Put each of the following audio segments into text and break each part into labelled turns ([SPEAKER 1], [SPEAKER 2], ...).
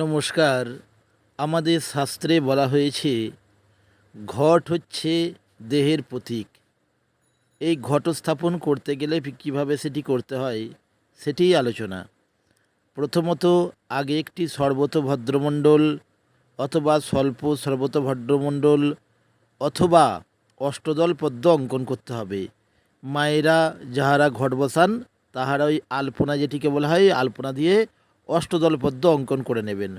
[SPEAKER 1] নমস্কার। আমাদের শাস্ত্রে বলা হয়েছে, ঘট হচ্ছে দেহের প্রতীক। এই ঘট স্থাপন করতে গেলে কীভাবে সেটি করতে হয়, সেটিই আলোচনা। প্রথমত, আগে একটি সর্বত ভদ্রমণ্ডল অথবা স্বল্প সর্বত ভদ্রমণ্ডল অথবা অষ্টদল পদ্ম অঙ্কন করতে হবে। মায়েরা যাহারা ঘট বসান, তাহারা ওই আলপনা যেটিকে বলা হয়, আলপনা দিয়ে অষ্টদল পদ্ম অঙ্কন করে নেবেন।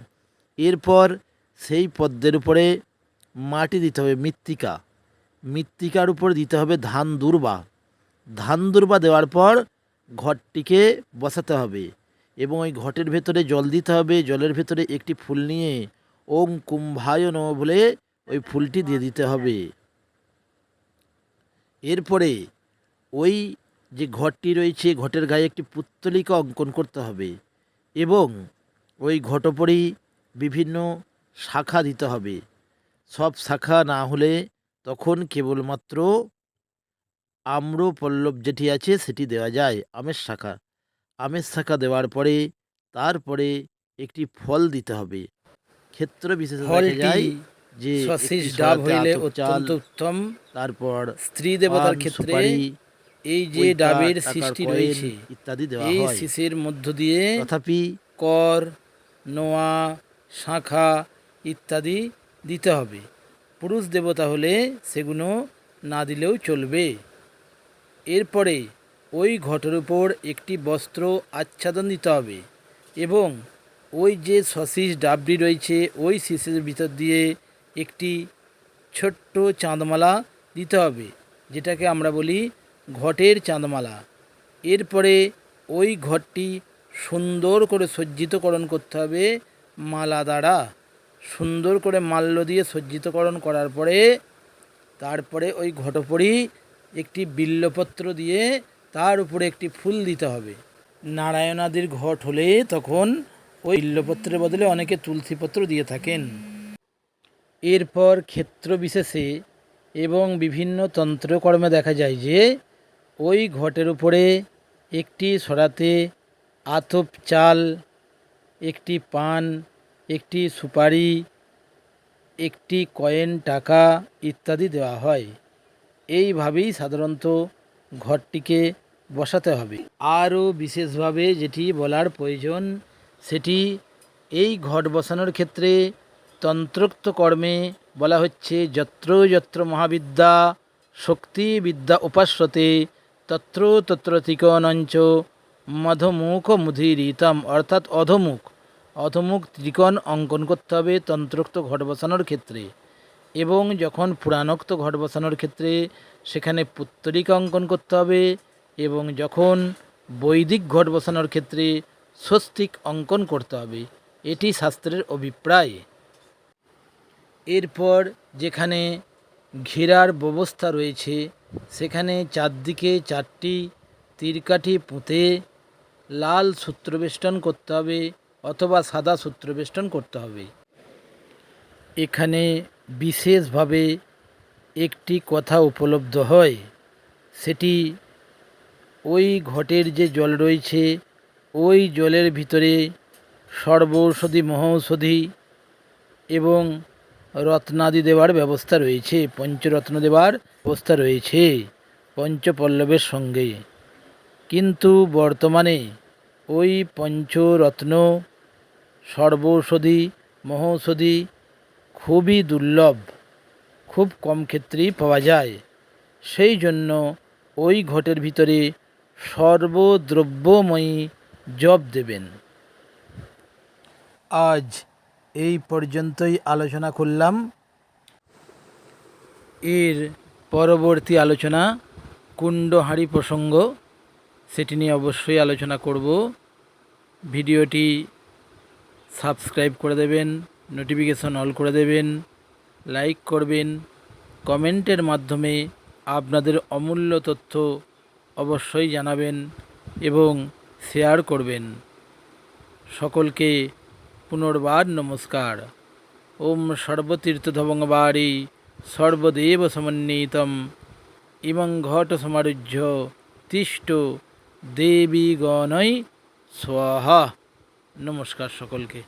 [SPEAKER 1] এরপর সেই পদ্মের উপরে মাটি দিতে হবে মৃত্তিকা। মৃত্তিকার উপর দিতে হবে ধান দুর্বা। ধান দুর্বা দেওয়ার পর ঘরটিকে বসাতে হবে এবং ওই ঘটের ভেতরে জল দিতে হবে। জলের ভেতরে একটি ফুল নিয়ে ওম কুম্ভায় নম বলে ওই ফুলটি দিয়ে দিতে হবে। এরপরে ওই যে ঘরটি রয়েছে, ঘটের গায়ে একটি পুত্তলিকা অঙ্কন করতে হবে। এবং ওই ঘটোপরেই বিভিন্ন শাখা দিতে হবে। সব শাখা না হলে তখন কেবলমাত্র আম্র পল্লব যেটি আছে সেটি দেওয়া যায় আমের শাখা। আমের শাখা দেওয়ার পরে তারপরে একটি ফল দিতে হবে। ক্ষেত্র বিশেষে দেখা যায় যে
[SPEAKER 2] ডাব হইলে অত্যন্ত উত্তম।
[SPEAKER 1] তারপর
[SPEAKER 2] স্ত্রী দেবতার ক্ষেত্রে এই যে ডাবের সৃষ্টি রয়েছে
[SPEAKER 1] ইত্যাদি দেওয়া
[SPEAKER 2] এই শিশের মধ্য দিয়ে
[SPEAKER 1] তথাপি
[SPEAKER 2] কর নোয়া শাখা ইত্যাদি দিতে হবে। পুরুষ দেবতা হলে সেগুলো না দিলেও চলবে। এরপরে ওই ঘটের উপর একটি বস্ত্র আচ্ছাদন দিতে হবে এবং ওই যে সশিস ডাবটি রয়েছে ওই শিশের ভিতর দিয়ে একটি ছোট্ট চাঁদমালা দিতে হবে যেটাকে আমরা বলি ঘটের চাঁদমালা। এরপরে ওই ঘরটি সুন্দর করে সজ্জিতকরণ করতে হবে মালা দ্বারা। সুন্দর করে মাল্য দিয়ে সজ্জিতকরণ করার পরে তারপরে ওই ঘটোপরি একটি বিল্লপত্র দিয়ে তার উপরে একটি ফুল দিতে হবে। নারায়ণাদির ঘট হলে তখন ওই বিল্লপত্রের বদলে অনেকে তুলসীপত্র দিয়ে থাকেন। এরপর ক্ষেত্র বিশেষে এবং বিভিন্ন তন্ত্রকর্মে দেখা যায় যে ওই ঘটের উপরে একটি সরাতে আতপ চাল, একটি পান, একটি সুপারি, একটি কয়েন, টাকা ইত্যাদি দেওয়া হয়। এইভাবেই সাধারণত ঘরটিকে বসাতে হবে। আরও বিশেষভাবে যেটি বলার প্রয়োজন, সেটি এই ঘট বসানোর ক্ষেত্রে তন্ত্রোক্ত কর্মে বলা হচ্ছে যত্র যত্র মহাবিদ্যা শক্তি বিদ্যা উপাস্যতে তত্র তত্র ত্রিকোণঞ্চ মধমুখ মুধিরিতম অর্থাৎ অধমুখ অধমুখ ত্রিকোণ অঙ্কন করতে হবে তন্ত্রোক্ত ঘট বসানোর ক্ষেত্রে এবং যখন পুরাণোক্ত ঘট বসানোর ক্ষেত্রে সেখানে পুত্তরিকা অঙ্কন করতে হবে এবং যখন বৈদিক ঘট বসানোর ক্ষেত্রে স্বস্তিক অঙ্কন করতে হবে এটি শাস্ত্রের অভিপ্রায় এরপর যেখানে ঘেরার ব্যবস্থা রয়েছে। সেখানে চারদিকে চারটি তীরকাঠি পুঁতে লাল সূত্রবেষ্টন করতে হবে অথবা সাদা সূত্রবেষ্টন করতে হবে। এখানে বিশেষভাবে একটি কথা উপলব্ধ হয়। সেটি ওই ঘটের যে জল রয়েছে, ওই জলের ভিতরে সর্বৌষধি, মহৌষধি এবং রত্নাদি দেওয়ার ব্যবস্থা রয়েছে পঞ্চরত্ন দেওয়ার ব্যবস্থা রয়েছে, পঞ্চপল্লবের সঙ্গে। কিন্তু বর্তমানে ওই পঞ্চরত্ন সর্বৌষধি, মহৌষধি খুবই দুর্লভ, খুব কম ক্ষেত্রেই পাওয়া যায়। সেই জন্য ওই ঘটের ভিতরে সর্বদ্রব্যময়ী জব দেবেন। আজ এই পর্যন্তই আলোচনা করলাম। এর পরবর্তী আলোচনা কুণ্ডহাড়ি প্রসঙ্গ, সেটি নিয়ে অবশ্যই আলোচনা করব। ভিডিওটি সাবস্ক্রাইব করে দেবেন, নোটিফিকেশন অল করে দেবেন, লাইক করবেন, কমেন্টের মাধ্যমে আপনাদের অমূল্য তথ্য অবশ্যই জানাবেন এবং শেয়ার করবেন। সকলকে পুনর্বার নমস্কার। ওম সর্বতীর্থধবঙ্গবারী সর্বদেব সমন্বিতম ইমং ঘট সমারুহ্য তিষ্ট দেবী গণই স্বাহা। নমস্কার সকলকে।